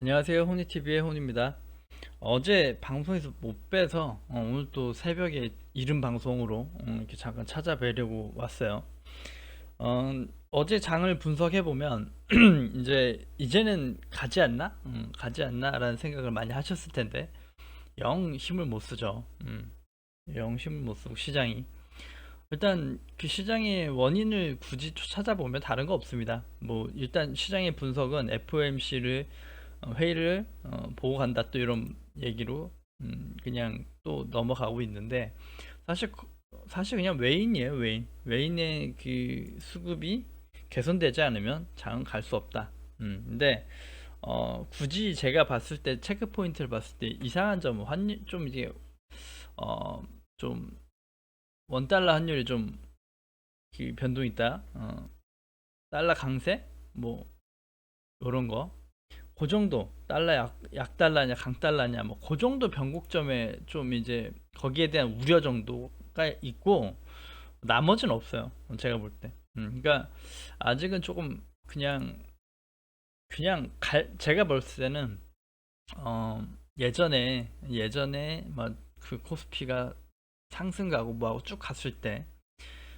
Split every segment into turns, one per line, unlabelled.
안녕하세요. 호니TV의 혼입니다. 어제 방송에서 못 빼서 어, 오늘 또 새벽에 이른 방송으로 어, 이렇게 잠깐 찾아뵈려고 왔어요. 어, 어제 장을 분석해보면 이제 이제는 가지 않나? 음, 가지 않나 라는 생각을 많이 하셨을 텐데 영 힘을 못 쓰죠. 음, 영 힘을 못 쓰고 시장이 일단 그 시장의 원인을 굳이 찾아보면 다른 거 없습니다. 뭐 일단 시장의 분석은 FOMC를 어, 회의를 어, 보고 간다 또 이런 얘기로 음, 그냥 또 넘어가고 있는데 사실 그- 사실 그냥 외인이에요 외인 외인의 그 수급이 개선되지 않으면 장은 갈 수 없다. 음, 근데 어, 굳이 제가 봤을 때 체크 포인트를 봤을 때 이상한 점은 환율 좀 이제 어, 좀 원달러 환율이 좀 그 변동이 있다. 어, 달러 강세 뭐 이런 거. 그 정도 달러 약, 약 달러냐 강 달러냐 뭐 그 정도 변곡점에 좀 이제 거기에 대한 우려 정도가 있고 나머지는 없어요 제가 볼 때. 음, 그러니까 아직은 조금 그냥 그냥 갈, 제가 볼 때는 어, 예전에 예전에 막 그 코스피가 상승 가고 뭐하고 쭉 갔을 때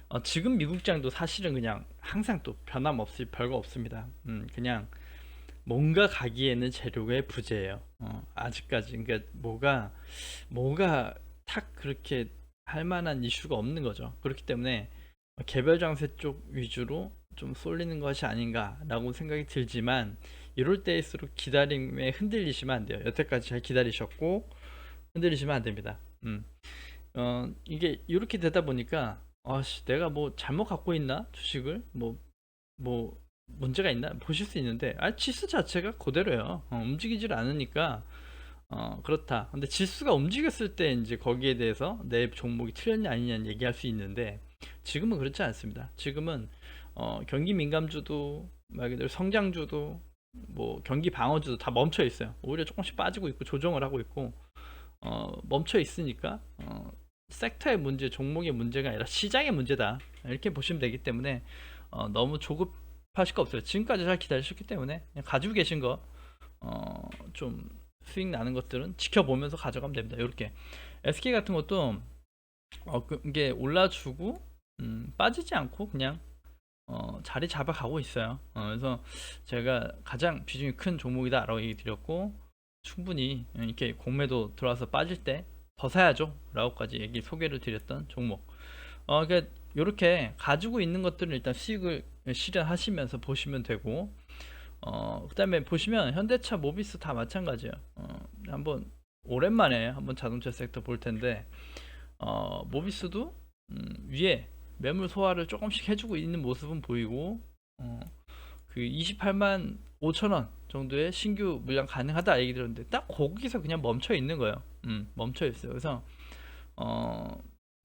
어, 지금 미국장도 사실은 그냥 항상 또 변함없이 별거 없습니다. 음, 그냥 뭔가 가기에는 재료의 부재예요. 어, 아직까지 그러니까 뭐가 뭐가 탁 그렇게 할 만한 이슈가 없는 거죠. 그렇기 때문에 개별 장세 쪽 위주로 좀 쏠리는 것이 아닌가라고 생각이 들지만 이럴 때일수록 기다림에 흔들리시면 안 돼요. 여태까지 잘 기다리셨고 흔들리시면 안 됩니다. 음. 어, 이게 이렇게 되다 보니까 아씨 내가 뭐 잘못 갖고 있나 주식을 뭐뭐 문제가 있나? 보실 수 있는데 아 지수 자체가 그대로예요. 어, 움직이질 않으니까 어 그렇다. 근데 지수가 움직였을 때 이제 거기에 대해서 내 종목이 틀렸냐 아니냐 얘기할 수 있는데 지금은 그렇지 않습니다. 지금은 어 경기 민감주도 말 그대로 성장주도 뭐 경기 방어주도 다 멈춰 있어요. 오히려 조금씩 빠지고 있고 조정을 하고 있고 어 멈춰 있으니까 어 섹터의 문제 종목의 문제가 아니라 시장의 문제다. 이렇게 보시면 되기 때문에 어, 너무 조급 하실 거 없어요. 지금까지 잘 기다리셨기 때문에 가지고 계신 거, 어, 좀 수익 나는 것들은 지켜보면서 가져가면 됩니다. 이렇게 SK 같은 것도 어, 그- 이게 올라주고 음, 빠지지 않고 그냥 어, 자리 잡아가고 있어요. 어, 그래서 제가 가장 비중이 큰 종목이다라고 얘기 드렸고 충분히 이렇게 공매도 들어와서 빠질 때 더 사야죠 라고까지 얘기 소개를 드렸던 종목 어, 그러니까 이렇게 가지고 있는 것들은 일단 수익을 실현하시면서 보시면 되고 어, 그 다음에 보시면 현대차, 모비스 다 마찬가지예요. 어, 한번 오랜만에 한번 자동차 섹터 볼 텐데 어, 모비스도 음, 위에 매물 소화를 조금씩 해주고 있는 모습은 보이고 어, 그 28만 5천 원 정도의 신규 물량 가능하다 얘기 들었는데 딱 거기서 그냥 멈춰 있는 거예요. 음, 멈춰 있어요. 그래서 어,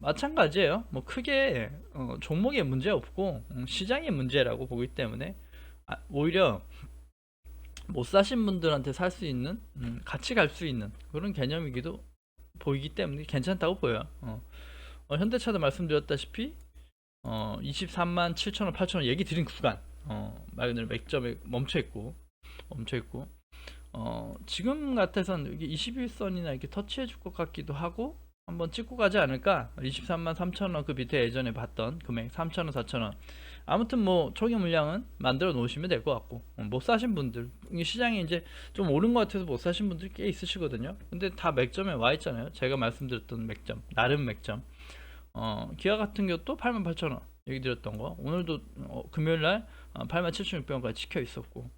마찬가지예요. 뭐 크게 어, 종목의 문제 없고 음, 시장의 문제라고 보기 때문에 아, 오히려 못 사신 분들한테 살 수 있는 음, 같이 갈 수 있는 그런 개념이기도 보이기 때문에 괜찮다고 보여요. 어. 어, 현대차도 말씀드렸다시피 어, 23만 7천 원, 8천 원 얘기 드린 구간 어, 말 그대로 맥점에 멈춰 있고 멈춰 있고 어, 지금 같아서는 이게 21선이나 이렇게 터치해 줄 것 같기도 하고 한번 찍고 가지 않을까? 23만 3천 원 그 밑에 예전에 봤던 금액 3천 원 4천 원. 아무튼 뭐 초기 물량은 만들어 놓으시면 될 것 같고 어, 못 사신 분들 이 시장이 이제 좀 오른 것 같아서 못 사신 분들 꽤 있으시거든요. 근데 다 맥점에 와 있잖아요. 제가 말씀드렸던 맥점 나름 맥점. 어, 기아 같은 경우도 8만 8천 원 얘기 드렸던 거. 오늘도 어, 금요일날 어, 8만 7,600원까지 찍혀 있었고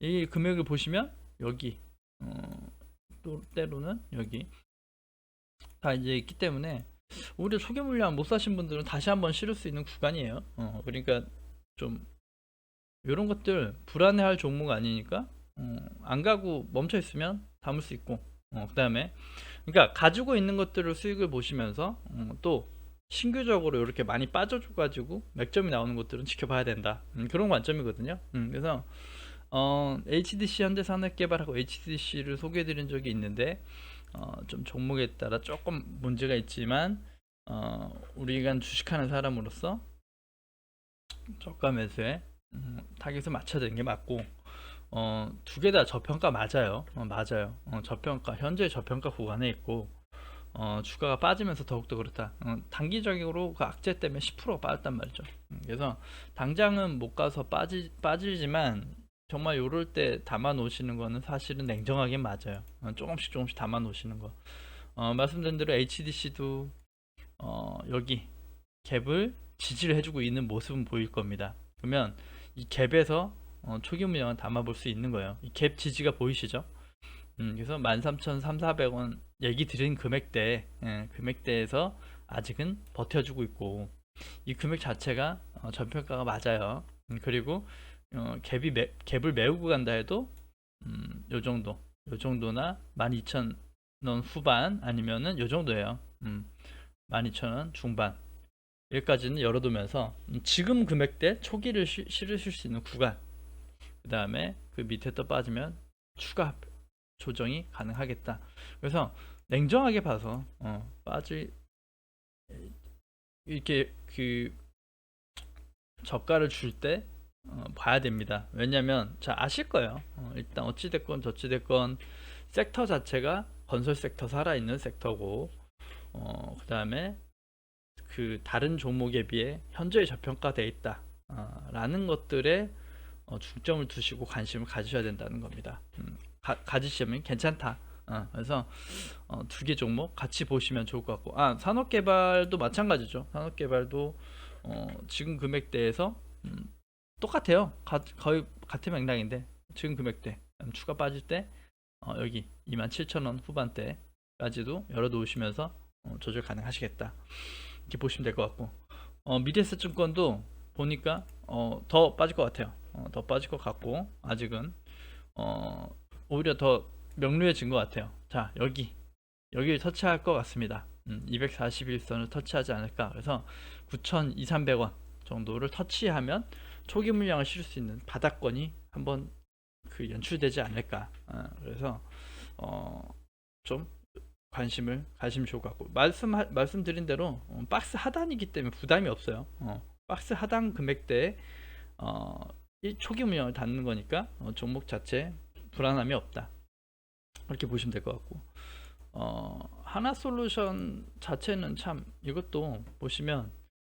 이 금액을 보시면 여기 어, 또 때로는 여기 다 이제 있기 때문에 오히려 초기 물량 못 사신 분들은 다시 한번 실을 수 있는 구간이에요. 어, 그러니까 좀 이런 것들 불안해할 종목 아니니까 어, 안 가고 멈춰 있으면 담을 수 있고 어, 그다음에 그러니까 가지고 있는 것들을 수익을 보시면서 어, 또 신규적으로 이렇게 많이 빠져줘 가지고 맥점이 나오는 것들은 지켜봐야 된다 음, 그런 관점이거든요. 음, 그래서 어, HDC 현대산업개발하고 HDC를 소개해드린 적이 있는데 어, 좀 종목에 따라 조금 문제가 있지만 어, 우리가 주식하는 사람으로서 저가 매수에 음, 타겟을 맞춰야 되는 게 맞고 어, 두 개 다 저평가 맞아요. 어, 맞아요. 어, 저평가 현재 저평가 구간에 있고 어, 주가가 빠지면서 더욱더 그렇다. 어, 단기적으로 그 악재 때문에 10% 빠졌단 말이죠. 음, 그래서 당장은 못 가서 빠지 빠지지만 정말 요럴 때 담아 놓으시는 거는 사실은 냉정하게 맞아요. 어, 조금씩 조금씩 담아 놓으시는 거. 어, 말씀드린 대로 HDC도 어, 여기 갭을 지지를 해주고 있는 모습은 보일 겁니다. 그러면 이 갭에서 어, 초기 물량을 담아볼 수 있는 거예요. 이 갭 지지가 보이시죠? 음, 그래서 13,300원 얘기 드린 금액대, 예, 금액대에서 아직은 버텨주고 있고, 이 금액 자체가 어, 전평가가 맞아요. 음, 그리고 어, 갭이 매, 갭을 메우고 간다 해도 음, 요 정도, 요 정도나 12,000원 후반 아니면은 요 정도예요. 음, 12,000원 중반. 여기까지는 열어두면서 음, 지금 금액대 초기를 시- 실으실 수 있는 구간 그 다음에 그 밑에 또 빠지면 추가 조정이 가능하겠다 그래서 냉정하게 봐서 어, 빠질 이렇게 그 저가를 줄 때 어, 봐야 됩니다. 왜냐면 자 아실 거예요. 어, 일단 어찌 됐건 저찌 됐건 섹터 자체가 건설 섹터 살아있는 섹터고 어, 그 다음에 그 다른 종목에 비해 현저히 저평가돼 있다. 어, 라는 것들에 어, 중점을 두시고 관심을 가지셔야 된다는 겁니다. 음, 가, 가지시면 괜찮다. 어, 그래서 어, 두 개 종목 같이 보시면 좋을 것 같고. 아 산업개발도 마찬가지죠. 산업개발도 어, 지금 금액대에서 음, 똑같아요. 가, 거의 같은 맥락인데 지금 금액대. 음, 추가 빠질 때 어, 여기 27,000원 후반대까지도 열어놓으시면서 어, 조절 가능하시겠다. 이렇게 보시면 될 것 같고. 어, 미래에셋 증권도 보니까 어, 더 빠질 것 같아요. 어, 더 빠질 것 같고 아직은 어, 오히려 더 명료해진 것 같아요. 자 여기. 여기를 터치할 것 같습니다. 음, 241선을 터치하지 않을까. 그래서 9,200원 정도를 터치하면 초기 물량을 실을 수 있는 바닥권이 한번 그 연출되지 않을까 어, 그래서 어, 좀 관심을 가시면 같고 말씀 말씀드린 대로 어, 박스 하단이기 때문에 부담이 없어요. 어, 박스 하단 금액대에 어, 이 초기 물량을 닫는 거니까 어, 종목 자체 불안함이 없다. 이렇게 보시면 될 것 같고 어, 하나 솔루션 자체는 참 이것도 보시면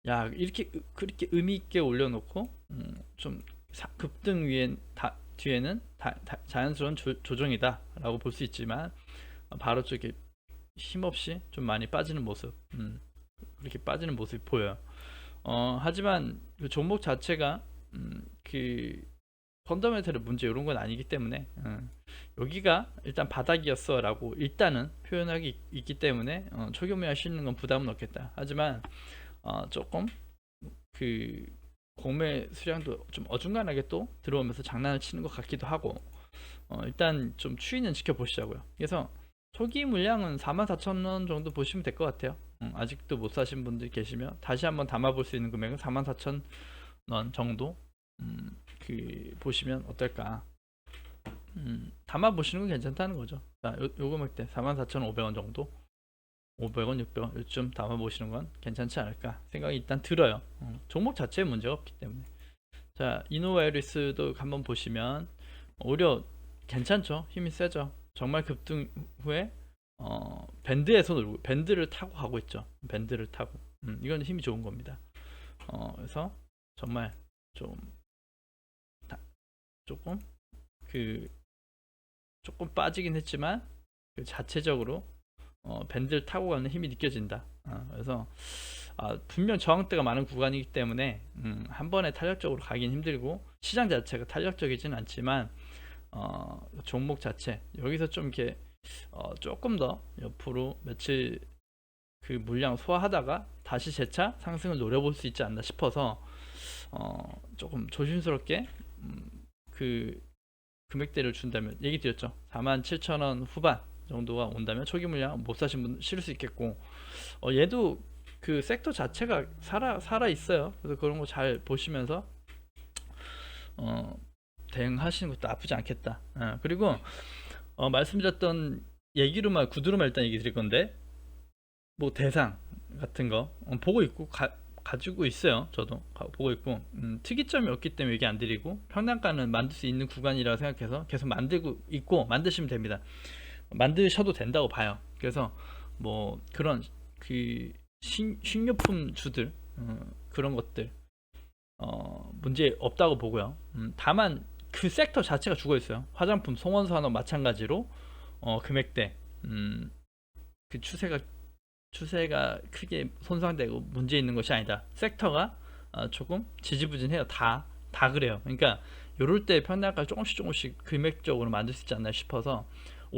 야 이렇게 으- 그렇게 의미 있게 올려놓고 음, 좀 사- 급등 위엔 다, 뒤에는 다- 다- 자연스러운 조, 조정이다라고 볼 수 있지만 어, 바로 저기 힘없이 좀 많이 빠지는 모습 음, 그렇게 빠지는 모습이 보여요. 어, 하지만 그 종목 자체가 음, 그 펀더멘털의 문제 이런 건 아니기 때문에 음, 여기가 일단 바닥이었어 라고 일단은 표현하기 있- 있기 때문에 어, 초교매가 실는 건 부담은 없겠다. 하지만 어, 조금 그 공매 수량도 좀 어중간하게 또 들어오면서 장난을 치는 것 같기도 하고 어, 일단 좀 추이는 지켜보시자고요 그래서 초기 물량은 44,000원 정도 보시면 될 것 같아요. 음, 아직도 못 사신 분들 계시면 다시 한번 담아볼 수 있는 금액은 44,000원 정도 음, 그 보시면 어떨까? 음, 담아보시는 건 괜찮다는 거죠. 자, 요, 요 금액대 44,500원 정도 500원, 600원 요쯤 담아보시는 건 괜찮지 않을까 생각이 일단 들어요. 음, 종목 자체에 문제가 없기 때문에. 자, 이노와이리스도 한번 보시면 오히려 괜찮죠. 힘이 세죠. 정말 급등 후에 어, 밴드에서 놀고 밴드를 타고 가고 있죠. 밴드를 타고. 음, 이건 힘이 좋은 겁니다. 어, 그래서 정말 좀 다- 조금 그 조금 빠지긴 했지만 그 자체적으로 어, 밴드를 타고 가는 힘이 느껴진다. 어, 그래서 아, 분명 저항대가 많은 구간이기 때문에 음, 한 번에 탄력적으로 가긴 힘들고 시장 자체가 탄력적이진 않지만 어, 종목 자체 여기서 좀 이렇게 어, 조금 더 옆으로 며칠 그 물량 소화하다가 다시 재차 상승을 노려볼 수 있지 않나 싶어서 어, 조금 조심스럽게 음, 그 금액대를 준다면 얘기 드렸죠 47,000원 후반 정도가 온다면 초기 물량 못 사신 분 실을 수 있겠고 어, 얘도 그 섹터 자체가 살아 살아 있어요 그래서 그런 거 잘 보시면서 어, 대응하시는 것도 나쁘지 않겠다. 어, 그리고 어, 말씀드렸던 얘기로만 구두로만 일단 얘기 드릴 건데 뭐 대상 같은 거 어, 보고 있고 가, 가지고 있어요. 저도 가- 보고 있고 음, 특이점이 없기 때문에 얘기 안 드리고 평단가는 만들 수 있는 구간이라고 생각해서 계속 만들고 있고 만드시면 됩니다. 만드셔도 된다고 봐요. 그래서 뭐 그런 그 신, 식료품 주들 어, 그런 것들 어, 문제 없다고 보고요. 음, 다만 그 섹터 자체가 죽어 있어요. 화장품, 송원 산업 마찬가지로 어, 금액대 음, 그 추세가 추세가 크게 손상되고 문제 있는 것이 아니다. 섹터가 어, 조금 지지부진해요. 다 다 그래요. 그러니까 요럴 때 평단가 조금씩 조금씩 금액적으로 만들 수 있지 않나 싶어서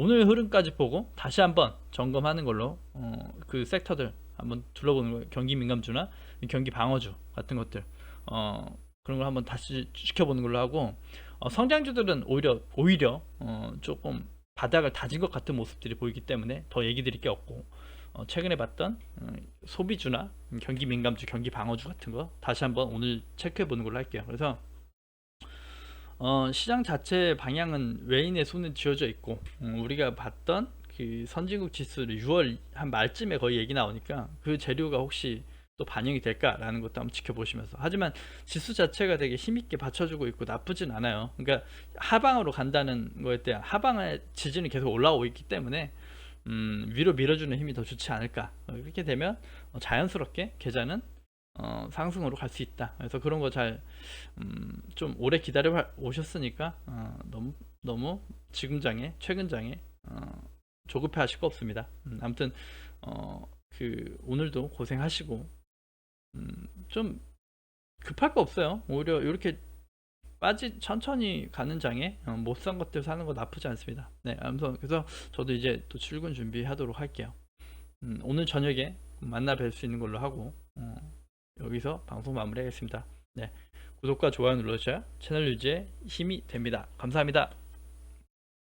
오늘 흐름까지 보고 다시 한번 점검하는 걸로 어, 그 섹터들 한번 둘러보는 거예요. 경기 민감주나 경기 방어주 같은 것들 어, 그런 걸 한번 다시 지켜보는 걸로 하고 어, 성장주들은 오히려 오히려 어, 조금 바닥을 다진 것 같은 모습들이 보이기 때문에 더 얘기 드릴 게 없고 어, 최근에 봤던 어, 소비주나 경기 민감주, 경기 방어주 같은 거 다시 한번 오늘 체크해 보는 걸로 할게요. 그래서 어, 시장 자체 방향은 외인의 손에 쥐어져 있고 음, 우리가 봤던 그 선진국 지수를 6월 한 말쯤에 거의 얘기 나오니까 그 재료가 혹시 또 반영이 될까라는 것도 한번 지켜보시면서. 하지만 지수 자체가 되게 힘있게 받쳐주고 있고 나쁘진 않아요. 그러니까 하방으로 간다는 거에 대한 하방의 지지는 계속 올라오고 있기 때문에 음, 위로 밀어주는 힘이 더 좋지 않을까. 어, 이렇게 되면 어, 자연스럽게 계좌는 어, 상승으로 갈 수 있다 그래서 그런 거잘 음, 좀 오래 기다려 와- 오셨으니까 어, 너무 너무 지금 장에 최근 장에 어, 조급해 하실 거 없습니다. 음, 아무튼 어, 그 오늘도 고생하시고 음, 좀 급할 거 없어요. 오히려 이렇게 빠지 천천히 가는 장에 어, 못산 것들 사는 거 나쁘지 않습니다. 네, 아무튼 그래서 저도 이제 또 출근 준비하도록 할게요. 음, 오늘 저녁에 만나 뵐 수 있는 걸로 하고 어, 여기서 방송 마무리하겠습니다. 네, 구독과 좋아요 눌러주셔야 채널 유지에 힘이 됩니다. 감사합니다.